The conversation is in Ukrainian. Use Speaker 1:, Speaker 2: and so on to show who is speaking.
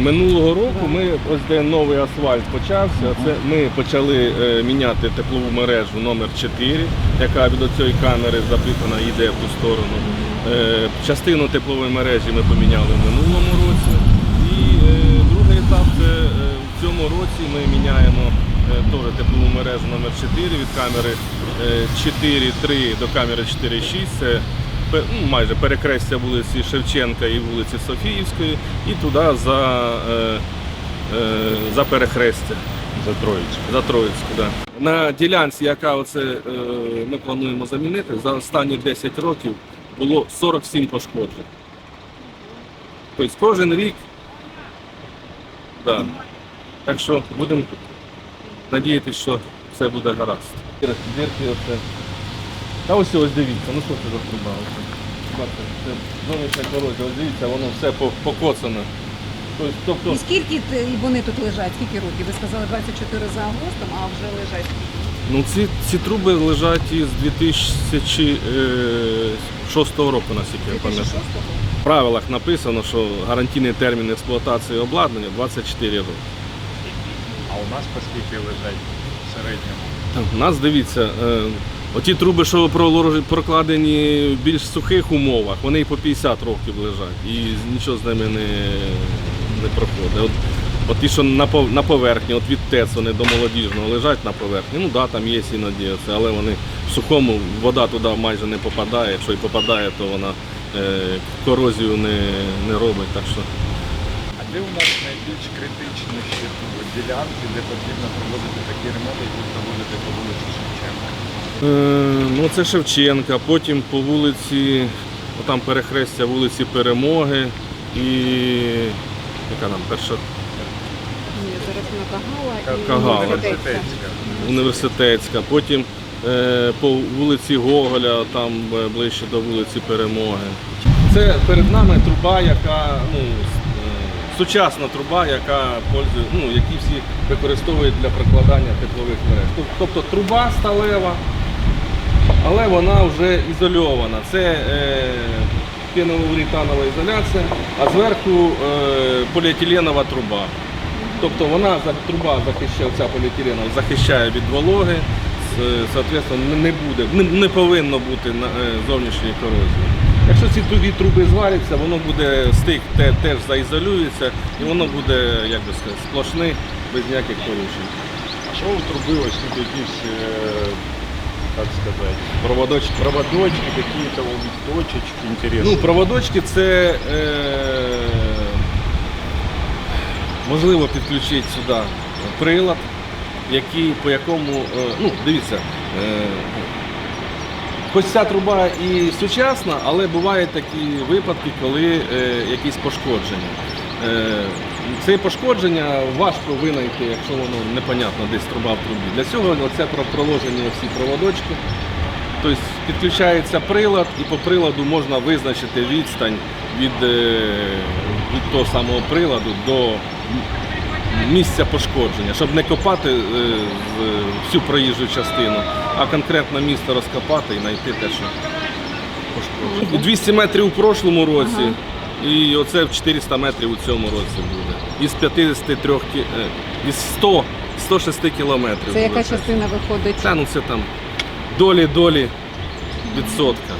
Speaker 1: Минулого року ми ось де новий асфальт почався. Це ми почали е, міняти теплову мережу номер 4 яка від цієї камери запитана йде в ту сторону. Е, частину теплової мережі ми поміняли в минулому році. І е, другий етап це в цьому році ми міняємо теж теплову мережу номер 4 від камери е, 4.3 до камери 4.6. Ну, майже перекрестя вулиці Шевченка і вулиці Софіївської, і туди за, е, е, за перехрестя.
Speaker 2: За Троїцьку.
Speaker 1: За Троїцьку, да. На ділянці, яка оце, е, ми плануємо замінити, за останні 10 років було 47 пошкоджень. Тобто кожен рік. Да. Так що будемо надіятися, що все буде гаразд. Дірки оце. Та ось ось дивіться, ну що це за труба? Бачите, Це зовнішня корозія, ось дивіться, воно все по- покоцане. Тобто, тобто
Speaker 3: І скільки т- і вони тут лежать? Скільки років? Ви сказали 24 за агостом, а вже лежать?
Speaker 1: Ну, ці, ці труби лежать із 2006 року, наскільки я пам'ятаю.
Speaker 3: 2006-го?
Speaker 1: В правилах написано, що гарантійний термін експлуатації обладнання 24 роки.
Speaker 2: А у нас по скільки лежать в середньому?
Speaker 1: У нас дивіться, е, оті труби, що прокладені в більш сухих умовах, вони і по 50 років лежать і нічого з ними не, не проходить. От, от ті, що на, поверхні, от від ТЕЦ вони до молодіжного лежать на поверхні, ну да, там є іноді, але вони в сухому, вода туди майже не попадає. Якщо і попадає, то вона е, корозію не, не робить. Так що
Speaker 2: А де у нас найбільш критичні ще ділянки, де потрібно проводити такі ремонти, які проводити по вулиці Шевченка?
Speaker 1: Е, ну, це Шевченка, потім по вулиці, там перехрестя вулиці Перемоги і яка там перша
Speaker 3: Ні, зараз на Кагала і
Speaker 1: Кагала.
Speaker 2: Університетська.
Speaker 1: університетська, потім е, по вулиці Гоголя, там е, ближче до вулиці Перемоги. Це перед нами труба, яка ну, е, сучасна труба, яка пользує, ну, які всі використовують для прокладання теплових мереж. Тобто труба сталева, але вона вже ізольована. Це е, піноуретанова ізоляція, а зверху е, поліетиленова труба. Тобто вона труба захищає, ця поліетиленова захищає від вологи, соответственно, не- буде, не, не повинно бути на, е, зовнішньої корозії. Якщо ці дві труби зваряться, воно буде стик те, теж заізолюється і воно буде, як би сказати, сплошний, без ніяких порушень.
Speaker 2: А що у труби ось тут якісь, так сказати,
Speaker 1: Проводочки.
Speaker 2: проводочки, какие-то точечки интересные?
Speaker 1: Ну, проводочки це е, можливо підключити сюди прилад, який, по якому, е, ну, дивіться, е, хоч ця труба і сучасна, але бувають такі випадки, коли е, якісь пошкодження. Е, це пошкодження важко винайти, якщо воно непонятно десь труба в трубі. Для цього про проложені всі проводочки. Тобто підключається прилад і по приладу можна визначити відстань від, е, від того самого приладу до місця пошкодження, щоб не копати е, всю проїжджу частину, а конкретно місце розкопати і знайти те, що пошкоджено. 200 метрів у прошлому році, і оце в 400 метрів у цьому році буде. Із 53 кі- е, із 100, 106 кілометрів.
Speaker 3: Це яка
Speaker 1: буде.
Speaker 3: частина виходить?
Speaker 1: Та ну це там долі-долі відсотки.